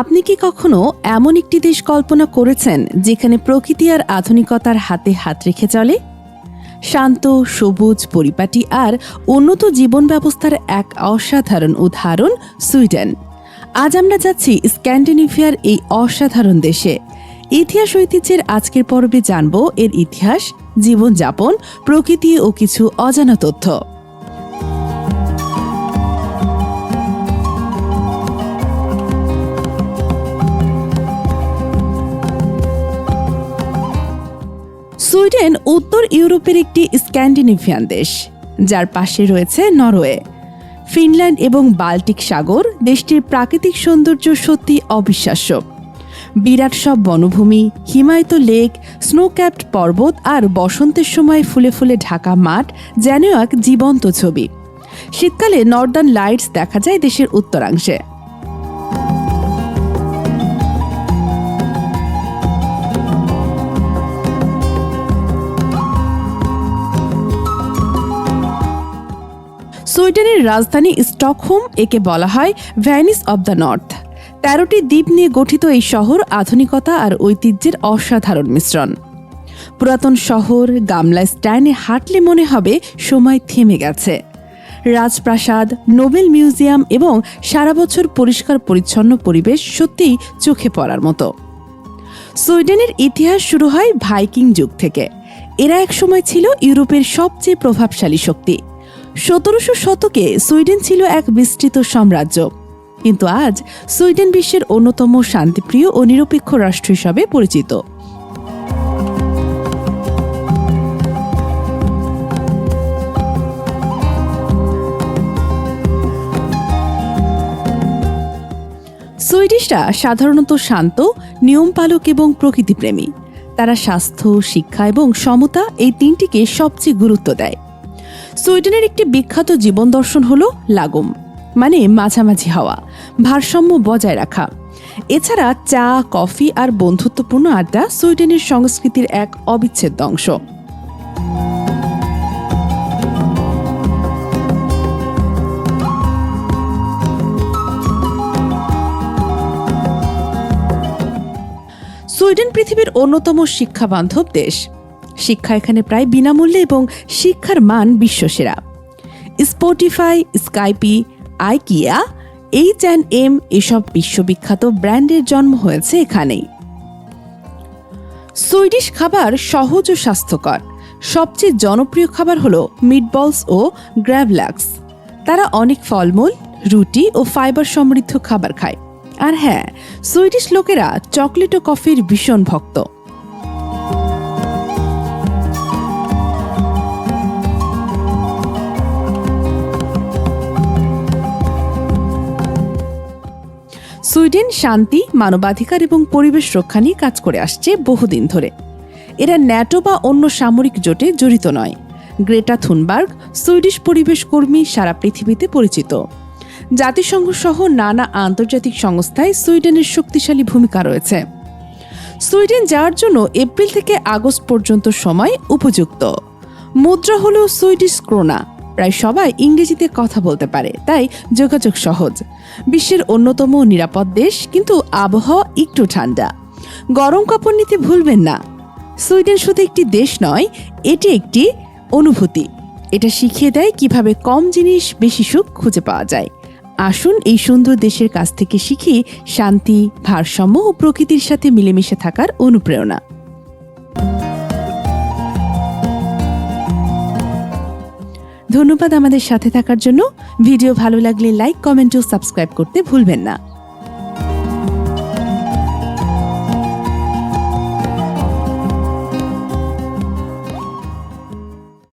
আপনি কি কখনো এমন একটি দেশ কল্পনা করেছেন যেখানে প্রকৃতি আর আধুনিকতার হাতে হাত রেখে চলে? শান্ত, সবুজ, পরিপাটি আর উন্নত জীবন ব্যবস্থার এক অসাধারণ উদাহরণ সুইডেন। আজ আমরা যাচ্ছি স্ক্যান্ডিনেভিয়ার এই অসাধারণ দেশে। ইতিহাস ঐতিহ্যের আজকের পর্বে জানব এর ইতিহাস, জীবনযাপন, প্রকৃতি ও কিছু অজানা তথ্য। সুইডেন উত্তর ইউরোপের একটি স্ক্যান্ডিনেভিয়ান দেশ, যার পাশে রয়েছে নরওয়ে। ফিনল্যান্ড এবং বাল্টিক সাগর দেশটির প্রাকৃতিক সৌন্দর্য সত্যি অবিশ্বাস্য। বিরাট সব বনভূমি, হিমায়িত লেক, স্নোক্যাপড পর্বত আর বসন্তের সময় ফুলে ফুলে ঢাকা মাঠ যেন এক জীবন্ত ছবি। শীতকালে নর্দার্ন লাইটস দেখা যায় দেশের উত্তরাংশে। সুইডেনের রাজধানী স্টকহোম, একে বলা হয় ভ্যানিস অব দ্য নর্থ। তেরোটি দ্বীপ নিয়ে গঠিত এই শহর আধুনিকতা আর ঐতিহ্যের অসাধারণ মিশ্রণ। পুরাতন শহর গামলা স্ট্যান্ডে হাঁটলে মনে হবে সময় থেমে গেছে। রাজপ্রাসাদ, নোবেল মিউজিয়াম এবং সারা বছর পরিষ্কার পরিচ্ছন্ন পরিবেশ সত্যিই চোখে পড়ার মতো। সুইডেনের ইতিহাস শুরু হয় ভাইকিং যুগ থেকে। এরা এক সময় ছিল ইউরোপের সবচেয়ে প্রভাবশালী শক্তি। সতেরোশো শতকে সুইডেন ছিল এক বিস্তৃত সাম্রাজ্য। কিন্তু আজ সুইডেন বিশ্বের অন্যতম শান্তিপ্রিয় ও নিরপেক্ষ রাষ্ট্র হিসাবে পরিচিত। সুইডিশরা সাধারণত শান্ত, নিয়মপালক এবং প্রকৃতিপ্রেমী। তারা স্বাস্থ্য, শিক্ষা এবং সমতা এই তিনটিকে সবচেয়ে গুরুত্ব দেয়। সুইডেনের একটি বিখ্যাত জীবন দর্শন হল লাগম মানে মাঝামাঝি হওয়া, ভারসাম্য বজায় রাখা। এছাড়া চা, কফি আর বন্ধুত্বপূর্ণ আড্ডা সুইডেনের সংস্কৃতির এক অবিচ্ছেদ্য অংশ। সুইডেন পৃথিবীর অন্যতম শিক্ষাবান্ধব দেশ। শিক্ষা এখানে প্রায় বিনামূল্যে এবং শিক্ষার মান বিশ্বসেরা। Spotify Skype IKEA H and M এসব বিশ্ববিখ্যাত ব্র্যান্ডের জন্ম হয়েছে এখানেই। সুইডিশ খাবার সহজ ও স্বাস্থ্যকর। সবচেয়ে জনপ্রিয় খাবার হলো মিটবলস ও গ্র্যাভলাক্স। তারা অনেক ফলমূল, রুটি ও ফাইবার সমৃদ্ধ খাবার খায়। আর হ্যাঁ সুইডিশ লোকেরা চকলেট ও কফির ভীষণ ভক্ত। সুইডেন শান্তি, মানবাধিকার এবং পরিবেশ রক্ষা নিয়ে কাজ করে আসছে বহুদিন ধরে। এরা ন্যাটো বা অন্য সামরিক জোটে জড়িত নয়। গ্রেটা থুনবার্গ, সুইডিশ পরিবেশ কর্মী, সারা পৃথিবীতে পরিচিত। জাতিসংঘ সহ নানা আন্তর্জাতিক সংস্থায় সুইডেনের শক্তিশালী ভূমিকা রয়েছে। সুইডেন যাওয়ার জন্য এপ্রিল থেকে আগস্ট পর্যন্ত সময় উপযুক্ত। মুদ্রা হল সুইডিশ ক্রোনা। প্রায় সবাই ইংরেজিতে কথা বলতে পারে, তাই যোগাযোগ সহজ। বিশ্বের অন্যতম নিরাপদ দেশ, কিন্তু আবহাওয়া একটু ঠান্ডা। গরম কাপড় নিতে ভুলবেন না। সুইডেন শুধু একটি দেশ নয়, এটি একটি অনুভূতি। এটা শিখিয়ে দেয় কীভাবে কম জিনিস বেশি সুখ খুঁজে পাওয়া যায়। আসুন এই সুন্দর দেশের কাছ থেকে শিখি শান্তি, ভারসাম্য ও প্রকৃতির সাথে মিলেমিশে থাকার অনুপ্রেরণা। ধন্যবাদ আমাদের সাথে থাকার জন্য। ভিডিও ভালো লাগলে লাইক, কমেন্ট ও সাবস্ক্রাইব করতে ভুলবেন না।